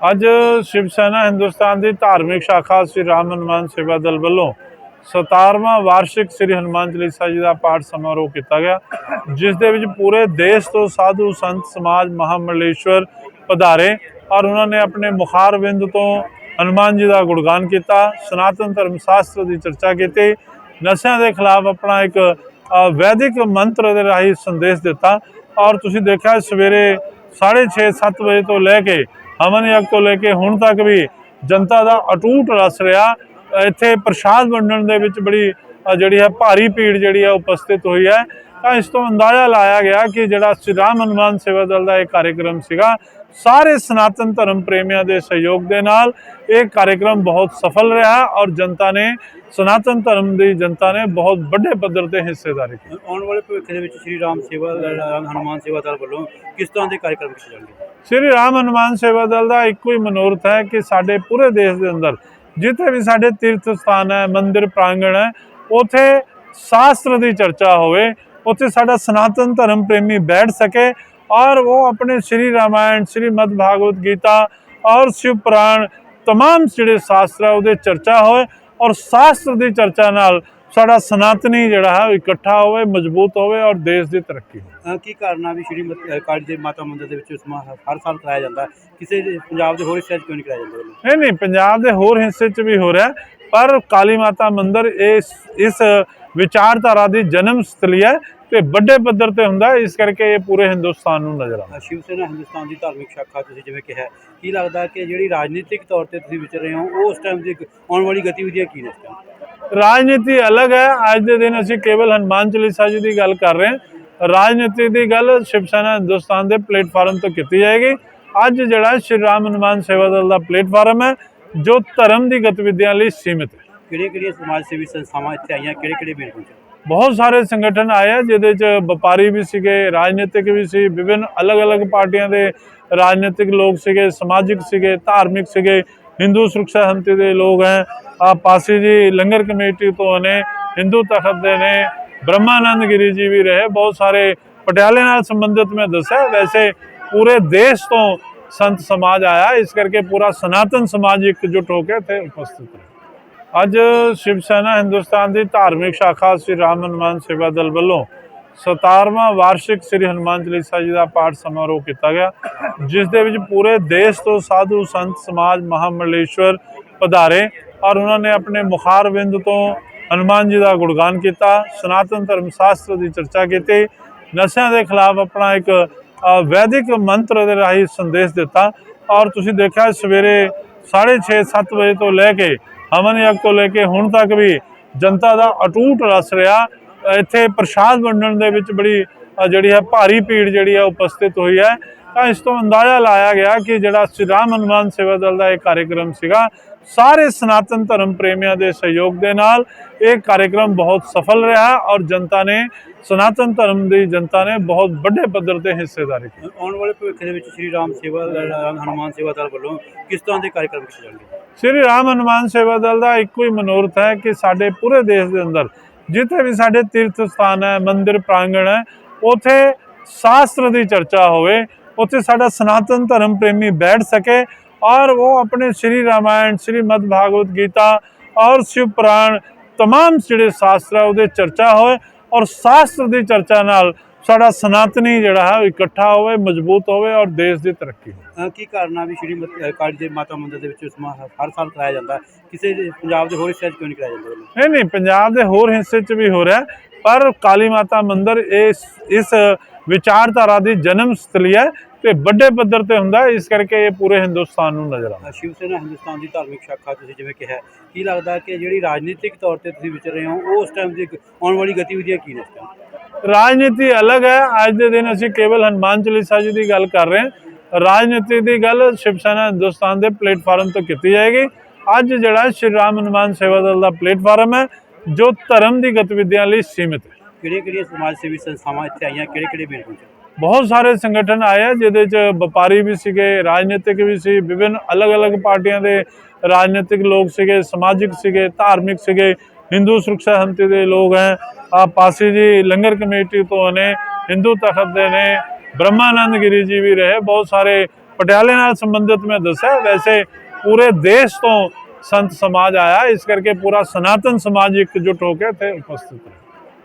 ਅੱਜ ਸ਼ਿਵ ਸੈਨਾ ਹਿੰਦੁਸਤਾਨ ਦੀ ਧਾਰਮਿਕ ਸ਼ਾਖਾ ਸ੍ਰੀ ਰਾਮ ਹਨੂਮਾਨ ਸੇਵਾ ਦਲ ਵੱਲੋਂ 17ਵਾਂ ਵਾਰਸ਼ਿਕ ਸ੍ਰੀ ਹਨੂਮਾਨ ਚਾਲੀਸਾ ਜੀ ਦਾ ਪਾਠ ਸਮਾਰੋਹ ਕੀਤਾ ਗਿਆ, ਜਿਸ ਦੇ ਵਿੱਚ ਪੂਰੇ ਦੇਸ਼ ਤੋਂ ਸਾਧੂ ਸੰਤ ਸਮਾਜ ਮਹਾਮੰਡਲੇਸ਼ਵਰ ਪਧਾਰੇ ਔਰ ਉਹਨਾਂ ਨੇ ਆਪਣੇ ਮੁਖਾਰਬਿੰਦ ਤੋਂ ਹਨੂਮਾਨ ਜੀ ਦਾ ਗੁਣਗਾਨ ਕੀਤਾ, ਸਨਾਤਨ ਧਰਮ ਸ਼ਾਸਤਰ ਦੀ ਚਰਚਾ ਕੀਤੀ, ਨਸ਼ਿਆਂ ਦੇ ਖਿਲਾਫ ਆਪਣਾ ਇੱਕ ਵੈਦਿਕ ਮੰਤਰ ਦੇ ਰਾਹੀਂ ਸੰਦੇਸ਼ ਦਿੱਤਾ ਔਰ ਤੁਸੀਂ ਦੇਖਿਆ ਸਵੇਰੇ 6:30 7 ਵਜੇ ਤੋਂ ਲੈ ਕੇ ਅਮਨ ਯੱਗ ਤੋਂ ਲੈ ਕੇ ਹੁਣ ਤੱਕ ਵੀ ਜਨਤਾ ਦਾ ਅਟੂਟ ਰਸ ਰਿਹਾ। ਇੱਥੇ ਪ੍ਰਸ਼ਾਦ ਵੰਡਣ ਦੇ ਵਿੱਚ ਬੜੀ ਜਿਹੜੀ ਹੈ ਭਾਰੀ ਭੀੜ ਜਿਹੜੀ ਹੈ ਉਪਸਥਿਤ ਹੋਈ ਹੈ। ਤਾਂ ਇਸ ਤੋਂ ਅੰਦਾਜ਼ਾ ਲਾਇਆ ਗਿਆ ਕਿ ਜਿਹੜਾ ਸ਼੍ਰੀ ਰਾਮ ਹਨੂਮਾਨ ਸੇਵਾ ਦਲ ਦਾ ਇਹ ਕਾਰਜਕ੍ਰਮ ਸੀਗਾ ਸਾਰੇ ਸਨਾਤਨ ਧਰਮ ਪ੍ਰੇਮੀਆਂ ਦੇ ਸਹਿਯੋਗ ਦੇ ਨਾਲ ਇਹ ਕਾਰਜਕ੍ਰਮ ਬਹੁਤ ਸਫਲ ਰਿਹਾ ਔਰ ਜਨਤਾ ਨੇ ਸਨਾਤਨ ਧਰਮ ਦੀ ਜਨਤਾ ਨੇ ਬਹੁਤ ਵੱਡੇ ਪੱਧਰ ਤੇ ਹਿੱਸੇਦਾਰੀ ਕੀਤੀ। ਆਉਣ ਵਾਲੇ ਭਵਿੱਖ ਦੇ ਵਿੱਚ ਸ਼੍ਰੀ ਰਾਮ ਸੇਵਾ ਰਾਮ ਹਨੂਮਾਨ ਸੇਵਾ ਦਲ ਵੱਲੋਂ ਕਿਸ ਤਰ੍ਹਾਂ ਦੇ ਕਾਰਜਕ੍ਰਮ ਕੀਤੇ ਜਾਣਗੇ? ਸ਼੍ਰੀ ਰਾਮ ਹਨੂਮਾਨ ਸੇਵਾ ਦਲ ਦਾ ਇੱਕੋ ਹੀ ਮਨੋਰਥ ਹੈ ਕਿ ਸਾਡੇ ਪੂਰੇ ਦੇਸ਼ ਦੇ ਅੰਦਰ ਜਿੱਥੇ ਵੀ ਸਾਡੇ ਤੀਰਥ ਸਥਾਨ ਹੈ ਮੰਦਿਰ ਪ੍ਰਾਂਗਣ ਹੈ ਉਥੇ ਸ਼ਾਸਤਰ ਦੀ ਚਰਚਾ ਹੋਵੇ ਉੱਥੇ ਸਾਡਾ ਸਨਾਤਨ ਧਰਮ ਪ੍ਰੇਮੀ ਬੈਠ ਸਕੇ ਔਰ ਉਹ ਆਪਣੇ ਸ਼੍ਰੀ ਰਾਮਾਇਣ ਸ਼੍ਰੀ ਮਦ ਭਾਗਵਤ ਗੀਤਾ ਔਰ ਸ਼ਿਵ ਪੁਰਾਣ तमाम ਜਿਹੜੇ ਸ਼ਾਸਤਰ ਹੈ ਉਹਦੇ ਚਰਚਾ ਹੋਏ ਔਰ ਸ਼ਾਸਤਰ ਦੀ ਚਰਚਾ ਨਾਲ ਸਾਡਾ ਸਨਾਤਨੀ ਜਿਹੜਾ ਹੈ ਉਹ ਇਕੱਠਾ ਹੋਵੇ ਮਜ਼ਬੂਤ ਹੋਵੇ ਔਰ ਦੇਸ਼ ਦੀ ਤਰੱਕੀ ਹੋਵੇ ਅਹ ਕੀ ਕਾਰਨ ਆ ਵੀ ਸ਼੍ਰੀ ਮਤ- ਅਹ ਕਾਲੀ ਦੇ ਮਾਤਾ ਮੰਦਿਰ ਦੇ ਵਿੱਚ ਉਸਮਾ ਹਰ ਸਾਲ ਕਰਾਇਆ ਜਾਂਦਾ ਹੈ। ਕਿਸੇ ਦੇ- ਪੰਜਾਬ ਦੇ ਹੋਰ ਹਿੱਸਿਆਂ 'ਚ ਕਿਉਂ ਨਹੀਂ ਕਰਾਇਆ ਜਾਂਦਾ ਵੱਲੋਂ? ਨਹੀਂ ਨਹੀਂ ਪੰਜਾਬ ਦੇ ਹੋਰ ਹਿੱਸੇ 'ਚ ਵੀ ਹੋ ਰਿਹਾ ਹੈ, ਪਰ ਕਾਲੀ ਮਾਤਾ ਮੰਦਿਰ ਇਸ ਇਸ ਵਿਚਾਰਧਾਰਾ ਦੀ ਜਨਮ ਸਥਲੀ ਹੈ ਤੇ ਵੱਡੇ ਪੱਧਰ ਤੇ ਹੁੰਦਾ ਇਸ ਕਰਕੇ ਇਹ ਪੂਰੇ ਹਿੰਦੁਸਤਾਨ ਨੂੰ ਨਜ਼ਰ ਆਉਂਦਾ ਸ਼ਿਵ ਸੈਨਾ ਹਿੰਦੁਸਤਾਨ ਦੀ ਧਾਰਮਿਕ ਸ਼ਾਖਾ ਤੁਸੀਂ ਜਿਵੇਂ ਕਿਹਾ ਕੀ ਲੱਗਦਾ ਕਿ ਜਿਹੜੀ ਰਾਜਨੀਤਿਕ ਤੌਰ ਤੇ ਤੁਸੀਂ ਵਿਚਰ ਰਹੇ ਹੋ ਉਹ ਉਸ ਟਾਈਮ ਦੀ ਆਉਣ ਵਾਲੀ ਗਤੀਵਿਧੀਆਂ ਕੀ ਨੇ ਰਾਜਨੀਤੀ ਅਲੱਗ ਹੈ ਅੱਜ ਦੇ ਦਿਨ ਅਸੀਂ ਕੇਵਲ ਹਨੂਮਾਨ ਚਾਲੀਸਾ ਜੀ ਦੀ ਗੱਲ ਕਰ ਰਹੇ ਹਾਂ। ਰਾਜਨੀਤੀ ਦੀ ਗੱਲ ਸ਼ਿਵ ਸੈਨਾ ਹਿੰਦੁਸਤਾਨ ਦੇ ਪਲੇਟਫਾਰਮ ਤੋਂ ਕੀਤੀ ਜਾਏਗੀ। ਅੱਜ ਜਿਹੜਾ ਸ਼੍ਰੀ ਰਾਮ ਹਨੂਮਾਨ ਸੇਵਾ ਦਲ ਦਾ ਪਲੇਟਫਾਰਮ ਹੈ ਜੋ ਧਰਮ ਦੀ ਗਤੀਵਿਧੀਆਂ ਲਈ ਸੀਮਿਤ ਹੈ। ਕਿਹੜੀਆਂ ਕਿਹੜੀਆਂ ਸਮਾਜ ਸੇਵੀ ਸੰਸਥਾਵਾਂ ਇੱਥੇ ਆਈਆਂ? ਕਿਹੜੇ ਕਿਹੜੇ ਮੇਲ ਪਹੁੰਚੇ ਬਹੁਤ ਸਾਰੇ ਸੰਗਠਨ ਆਏ ਆ, ਜਿਹਦੇ ਚ ਵਪਾਰੀ ਵੀ ਸੀਗੇ, ਰਾਜਨੀਤਿਕ ਵੀ ਸੀ, ਵਿਭਿੰਨ ਅਲੱਗ-ਅਲੱਗ ਪਾਰਟੀਆਂ ਦੇ ਰਾਜਨੀਤਿਕ ਲੋਕ ਸੀਗੇ, ਸਮਾਜਿਕ ਸੀਗੇ, ਧਾਰਮਿਕ ਸੀਗੇ, ਹਿੰਦੂ ਸੁਰੱਖਿਆ ਸੰਤੀ ਦੇ ਲੋਕ ਹੈ। ਆ ਪਾਸੀ ਜੀ ਲੰਗਰ ਕਮੇਟੀ ਤੋਂ ਨੇ, ਹਿੰਦੂ ਤਖਤ ਦੇ ਨੇ, ਬ੍ਰਹਮਾਨੰਦ ਗਿਰੀ ਜੀ ਵੀ ਰਹੇ, ਬਹੁਤ ਸਾਰੇ ਪਟਿਆਲੇ ਨਾਲ ਸੰਬੰਧਿਤ ਮੈਂ ਦੱਸਿਆ, ਵੈਸੇ ਪੂਰੇ ਦੇਸ਼ ਤੋਂ ਸੰਤ ਸਮਾਜ ਆਇਆ, ਇਸ ਕਰਕੇ ਪੂਰਾ ਸਨਾਤਨ ਸਮਾਜ ਇਕਜੁੱਟ ਹੋ ਕੇ ਇੱਥੇ ਉਪਸਥਿਤ ਰਿਹਾ। ਅੱਜ ਸ਼ਿਵ ਸੈਨਾ ਹਿੰਦੁਸਤਾਨ ਦੀ ਧਾਰਮਿਕ ਸ਼ਾਖਾ ਸ੍ਰੀ ਰਾਮ ਹਨੂਮਾਨ ਸੇਵਾ ਦਲ ਵੱਲੋਂ 17ਵਾਂ ਵਾਰਸ਼ਿਕ ਸ੍ਰੀ ਹਨੂਮਾਨ ਚਾਲੀਸਾ ਜੀ ਦਾ ਪਾਠ ਸਮਾਰੋਹ ਕੀਤਾ ਗਿਆ, ਜਿਸ ਦੇ ਵਿੱਚ ਪੂਰੇ ਦੇਸ਼ ਤੋਂ ਸਾਧੂ ਸੰਤ ਸਮਾਜ ਮਹਾਮੰਡਲੇਸ਼ਵਰ ਪਧਾਰੇ ਔਰ ਉਹਨਾਂ ਨੇ ਆਪਣੇ ਮੁਖਾਰਬਿੰਦ ਤੋਂ ਹਨੂਮਾਨ ਜੀ ਦਾ ਗੁਣਗਾਨ ਕੀਤਾ, ਸਨਾਤਨ ਧਰਮ ਸ਼ਾਸਤਰ ਦੀ ਚਰਚਾ ਕੀਤੀ, ਨਸ਼ਿਆਂ ਦੇ ਖਿਲਾਫ ਆਪਣਾ ਇੱਕ ਵੈਦਿਕ ਮੰਤਰ ਦੇ ਰਾਹੀਂ ਸੰਦੇਸ਼ ਦਿੱਤਾ ਔਰ ਤੁਸੀਂ ਦੇਖਿਆ ਸਵੇਰੇ 6:30 7 ਵਜੇ ਤੋਂ ਲੈ ਕੇ ਹਵਨ ਯੱਗ ਤੋਂ ਲੈ ਕੇ ਹੁਣ ਤੱਕ ਵੀ ਜਨਤਾ ਦਾ ਅਟੂਟ ਰਸ ਰਿਹਾ। ਇੱਥੇ ਪ੍ਰਸ਼ਾਦ ਵੰਡਣ ਦੇ ਵਿੱਚ ਬੜੀ ਜਿਹੜੀ ਹੈ ਭਾਰੀ ਭੀੜ ਜਿਹੜੀ ਹੈ ਉਪਸਥਿਤ ਹੋਈ ਹੈ। ਤਾਂ ਇਸ ਤੋਂ ਅੰਦਾਜ਼ਾ ਲਾਇਆ ਗਿਆ ਕਿ ਜਿਹੜਾ ਸ਼੍ਰੀ ਰਾਮ ਹਨੂਮਾਨ ਸੇਵਾ ਦਲ ਦਾ ਇਹ ਕਾਰਜਕ੍ਰਮ ਸੀਗਾ ਸਾਰੇ ਸਨਾਤਨ ਧਰਮ ਪ੍ਰੇਮੀਆਂ ਦੇ ਸਹਿਯੋਗ ਦੇ ਨਾਲ ਇਹ ਕਾਰਜਕ੍ਰਮ ਬਹੁਤ ਸਫਲ ਰਿਹਾ ਔਰ ਜਨਤਾ ਨੇ ਸਨਾਤਨ ਧਰਮ ਦੀ ਜਨਤਾ ਨੇ ਬਹੁਤ ਵੱਡੇ ਪੱਧਰ ਤੇ ਹਿੱਸੇਦਾਰੀ ਕੀਤੀ। ਆਉਣ ਵਾਲੇ ਭਵਿੱਖ ਦੇ ਵਿੱਚ ਸ਼੍ਰੀ ਰਾਮ ਸੇਵਾ ਰਾਮ ਹਨੂਮਾਨ ਸੇਵਾ ਦਲ ਵੱਲੋਂ ਕਿਸ ਤਰ੍ਹਾਂ ਦੇ ਕਾਰਜਕ੍ਰਮ ਕੀਤੇ ਜਾਣਗੇ? ਸ਼੍ਰੀ ਰਾਮ ਹਨੂਮਾਨ ਸੇਵਾ ਦਲ ਦਾ ਇੱਕੋ ਹੀ ਮਨੋਰਥ ਹੈ ਕਿ ਸਾਡੇ ਪੂਰੇ ਦੇਸ਼ ਦੇ ਅੰਦਰ ਜਿੱਥੇ ਵੀ ਸਾਡੇ ਤੀਰਥ ਸਥਾਨ ਹੈ ਮੰਦਿਰ ਪ੍ਰਾਂਗਣ ਹੈ ਉਥੇ ਸ਼ਾਸਤਰ ਦੀ ਚਰਚਾ ਹੋਵੇ ਉੱਥੇ ਸਾਡਾ ਸਨਾਤਨ ਧਰਮ ਪ੍ਰੇਮੀ ਬੈਠ ਸਕੇ ਔਰ ਉਹ ਆਪਣੇ ਸ਼੍ਰੀ ਰਾਮਾਇਣ ਸ਼੍ਰੀ ਮਦ ਭਾਗਵਤ ਗੀਤਾ ਔਰ ਸ਼ਿਵ ਪੁਰਾਣ तमाम ਜਿਹੜੇ ਸ਼ਾਸਤਰ ਹੈ ਉਹਦੇ ਚਰਚਾ ਹੋਏ ਔਰ ਸ਼ਾਸਤਰ ਦੀ ਚਰਚਾ ਨਾਲ ਸਾਡਾ ਸਨਾਤਨੀ ਜਿਹੜਾ ਹੈ ਉਹ ਇਕੱਠਾ ਹੋਵੇ ਮਜ਼ਬੂਤ ਹੋਵੇ ਔਰ ਦੇਸ਼ ਦੀ ਤਰੱਕੀ ਹੋਵੇ ਅਹ ਕੀ ਕਾਰਨ ਆ ਵੀ ਸ਼੍ਰੀ ਕਾਲੀ ਦੇ ਮਾਤਾ ਮੰਦਿਰ ਦੇ ਵਿੱਚ ਉਸਮਾ ਹਰ ਸਾਲ ਕਰਾਇਆ ਜਾਂਦਾ ਹੈ। ਕਿਸੇ ਦੇ- ਪੰਜਾਬ ਦੇ ਹੋਰ ਹਿੱਸਿਆਂ 'ਚ ਕਿਉਂ ਨਹੀਂ ਕਰਾਇਆ ਜਾਂਦਾ? ਨਹੀਂ ਨਹੀਂ ਪੰਜਾਬ ਦੇ ਹੋਰ ਹਿੱਸੇ 'ਚ ਵੀ ਹੋ ਰਿਹਾ ਹੈ, ਪਰ ਕਾਲੀ ਮਾਤਾ ਮੰਦਿਰ ਇਸ ਇਸ ਵਿਚਾਰਧਾਰਾ ਦੀ ਜਨਮ ਸਥਲੀ ਹੈ ਤੇ ਵੱਡੇ ਪੱਧਰ ਤੇ ਹੁੰਦਾ ਹੈ, ਇਸ ਕਰਕੇ ਇਹ ਪੂਰੇ ਹਿੰਦੁਸਤਾਨ ਨੂੰ ਨਜ਼ਰ ਆਉਂਦਾ ਅਹ ਸ਼ਿਵ ਸੈਨਾ ਹਿੰਦੁਸਤਾਨ ਦੀ ਧਾਰਮਿਕ ਸ਼ਾਖਾ ਤੁਸੀਂ ਜਿਵੇਂ ਕਿਹਾ ਕੀ ਲੱਗਦਾ ਕਿ ਜਿਹੜੀ ਰਾਜਨੀਤਿਕ ਤੌਰ ਤੇ ਤੁਸੀਂ ਵਿਚਰ ਰਹੇ ਹੋ ਉਹ ਉਸ ਟਾਈਮ ਦੀ ਆਉਣ ਵਾਲੀ ਗਤੀਵਿਧੀਆਂ ਕੀ ਨੇ ਇਸ ਟਾਈਮ ਰਾਜਨੀਤੀ ਅਲੱਗ ਹੈ। ਅੱਜ ਦੇ ਦਿਨ ਅਸੀਂ ਕੇਵਲ ਹਨੂਮਾਨ ਚਾਲੀਸਾ ਜੀ ਦੀ ਗੱਲ ਕਰ ਰਹੇ ਹਾਂ। ਰਾਜਨੀਤੀ ਦੀ ਗੱਲ ਸ਼ਿਵ ਸੈਨਾ ਹਿੰਦੁਸਤਾਨ ਦੇ ਪਲੇਟਫਾਰਮ ਤੋਂ ਕੀਤੀ ਜਾਏਗੀ। ਅੱਜ ਜਿਹੜਾ ਸ਼੍ਰੀ ਰਾਮ ਹਨੂਮਾਨ ਸੇਵਾ ਦਲ ਦਾ ਪਲੇਟਫਾਰਮ ਹੈ ਜੋ ਧਰਮ ਦੀ ਗਤੀਵਿਧੀਆਂ ਲਈ ਸੀਮਿਤ ਹੈ। ਕਿਹੜੀਆਂ ਕਿਹੜੀਆਂ ਸਮਾਜ ਸੇਵੀ ਸੰਸਥਾਵਾਂ ਇੱਥੇ ਆਈਆਂ? ਕਿਹੜੇ ਕਿਹੜੇ ਮੇਲ ਪਹੁੰਚੇ ਬਹੁਤ ਸਾਰੇ ਸੰਗਠਨ ਆਏ ਆ ਜਿਹਦੇ ਚ ਵਪਾਰੀ ਵੀ ਸੀਗੇ ਰਾਜਨੀਤਿਕ ਵੀ ਸੀ ਵਿਭਿੰਨ ਅਲੱਗ-ਅਲੱਗ ਪਾਰਟੀਆਂ ਦੇ ਰਾਜਨੀਤਿਕ ਲੋਕ ਸੀਗੇ ਸਮਾਜਿਕ ਸੀਗੇ ਧਾਰਮਿਕ ਸੀਗੇ। ਹਿੰਦੂ ਸੁਰੱਖਿਆ ਸੰਮਤੀ ਦੇ ਲੋਕ ਹੈ। ਆ ਪਾਸੀ ਜੀ ਲੰਗਰ ਕਮੇਟੀ ਤੋਂ ਨੇ ਹਿੰਦੂ ਤਖਤ ਦੇ ਨੇ, ਬ੍ਰਹਮਾਨੰਦ ਗਿਰੀ ਜੀ ਵੀ ਰਹੇ, ਬਹੁਤ ਸਾਰੇ ਪਟਿਆਲੇ ਨਾਲ ਸੰਬੰਧਿਤ ਮੈਂ ਦੱਸਿਆ, ਵੈਸੇ ਪੂਰੇ ਦੇਸ਼ ਤੋਂ ਸੰਤ ਸਮਾਜ ਆਇਆ, ਇਸ ਕਰਕੇ ਪੂਰਾ ਸਨਾਤਨ ਸਮਾਜ ਇਕਜੁੱਟ ਹੋ ਕੇ ਇੱਥੇ ਉਪਸਥਿਤ ਹੈ।